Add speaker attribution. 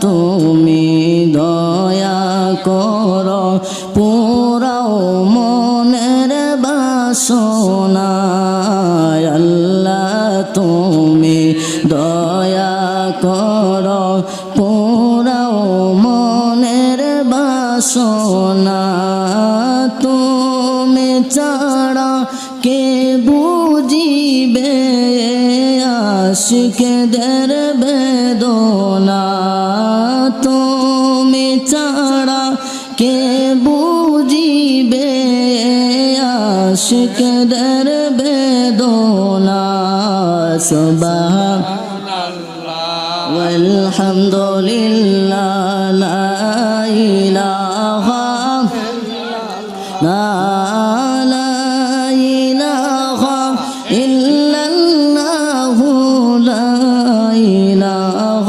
Speaker 1: তুমি দয়া কর পুরাও মনের বাসনা আল্লাহ, তুমি দয়া কর পুরাও মনের বাসনা। তুমি ছাড়া কে বুঝিবে? আশিকদের বেদনা। তুমি ছাড়া কে বুঝিবে আশিকদের বেদনা সুবাহ والحمد لله لا إله لا لا إله إلا الله لا إله